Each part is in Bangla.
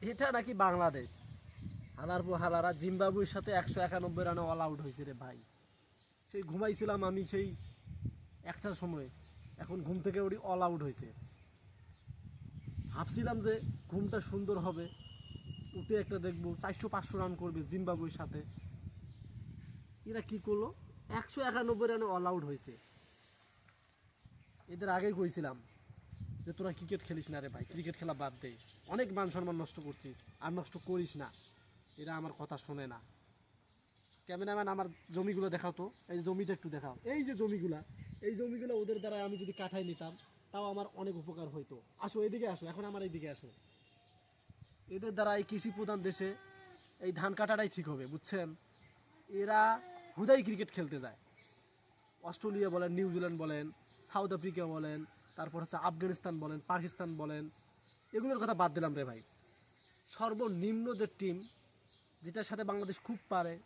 এটা নাকি বাংলাদেশ? হালার পর হালারা, জিম্বাবুয়ের সাথে একশো একানব্বই রানে অল আউট হয়েছে রে ভাই। সেই ঘুমাইছিলাম আমি সেই একটার সময়। এখন ঘুম থেকে ওটি অল আউট হয়েছে। ভাবছিলাম যে ঘুমটা সুন্দর হবে। উঠে একটা দেখব চারশো পাঁচশো রান করবে জিম্বাবুয়ের সাথে। এরা কি করল? একশো একানব্বই রানে অল আউট হয়েছে। এদের আগেই কইছিলাম যে তোরা ক্রিকেট খেলিস না রে ভাই ক্রিকেট খেলা বাদ দে। অনেক মান সম্মান নষ্ট করছিস, আর নষ্ট করিস না। এরা আমার কথা শোনে না। ক্যামেরাম্যান আমার জমিগুলো দেখাও তো, এই জমিটা একটু দেখাও। এই যে জমিগুলা, এই জমিগুলো ওদের দ্বারা আমি যদি কাঠাই নিতাম, তাও আমার অনেক উপকার হইতো। আসো, এদিকে আসো, এখন আমার এইদিকে আসো। এদের দ্বারা এই কৃষি প্রধান দেশে এই ধান কাটাটাই ঠিক হবে, বুঝছেন? এরা হুদাই ক্রিকেট খেলতে যায়। অস্ট্রেলিয়া বলেন, নিউজিল্যান্ড বলেন, সাউথ আফ্রিকা বলেন তারপর হচ্ছে আফগানিস্তান বলেন, পাকিস্তান বলেন, এগুলোর কথা বাদ দিলাম রে ভাই। সর্বনিম্ন যে টিম যেটার সাথে বাংলাদেশ খুব পারে,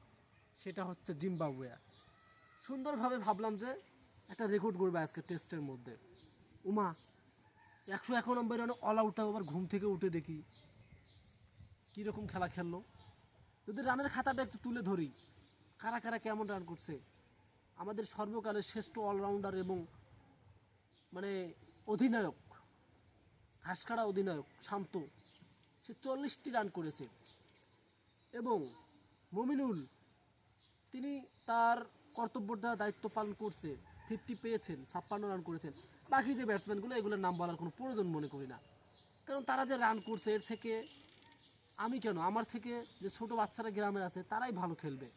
সেটা হচ্ছে জিম্বাবুয়ে। সুন্দরভাবে ভাবলাম যে একটা রেকর্ড করবে আজকে টেস্টের মধ্যে। উমা, একশো এক নম্বর রানে অল আউট আবার ঘুম থেকে উঠে দেখি। কীরকম খেলা খেললো? যদি রানের খাতাটা একটু তুলে ধরি, কারা কারা কেমন রান করছে? আমাদের সর্বকালের শ্রেষ্ঠ অলরাউন্ডার এবং মানে অধিনায়ক ঘাসকাড়া অধিনায়ক শান্ত, সে চল্লিশটি রান করেছে। এবং মমিনুল, তিনি তার কর্তব্যটা দায়িত্ব পালন করছে ফিফটি পেয়েছেন, ছাপ্পান্ন রান করেছেন। বাকি যে ব্যাটসম্যানগুলো এগুলোর নাম বলার কোনো প্রয়োজন মনে করি না। কারণ তারা যে রান করছে, এর থেকে আমি কেন? আমার থেকে যে ছোট বাচ্চারা গ্রামের আছে, তারাই ভালো খেলবে।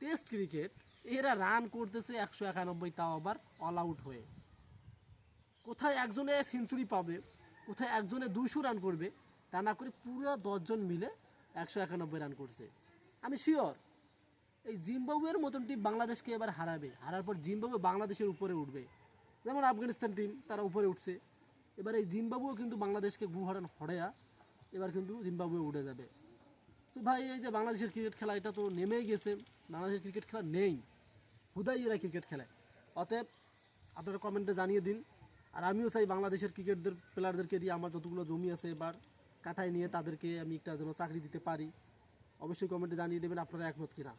টেস্ট ক্রিকেট এরা রান করতেছে একশো একানব্বই তাও আবার অল আউট হয়ে। কোথায় একজনে সেঞ্চুরি পাবে, কোথায় একজনে দুশো রান করবে, তা না করে পুরো দশজন মিলে একশো একানব্বই রান করছে। আমি শিওর এই জিম্বাবুয়ের মতন টিম বাংলাদেশকে এবার হারাবে। হারার পর জিম্বাবুয়ে বাংলাদেশের উপরে উঠবে। যেমন আফগানিস্তান টিম তারা উপরে উঠছে। এবার এই জিম্বাবুয়েও কিন্তু বাংলাদেশকে গুহারান হরেয়া এবার কিন্তু জিম্বাবুয়ে উঠে যাবে। তো ভাই, এই যে বাংলাদেশের ক্রিকেট খেলা, এটা তো নেমেই গেছে। বাংলাদেশের ক্রিকেট খেলা নেই। হুদাই এরা ক্রিকেট খেলায়। অতএব আপনারা কমেন্টে জানিয়ে দিন। আর আমিও চাই বাংলাদেশের ক্রিকেটদের প্লেয়ারদেরকে দিয়ে আমার যতগুলো জমি আছে এবার কাঠায় নিয়ে তাদেরকে আমি একটা যেন চাকরি দিতে পারি। অবশ্যই কমেন্টে জানিয়ে দেবেন, আপনারা একমত কিনা।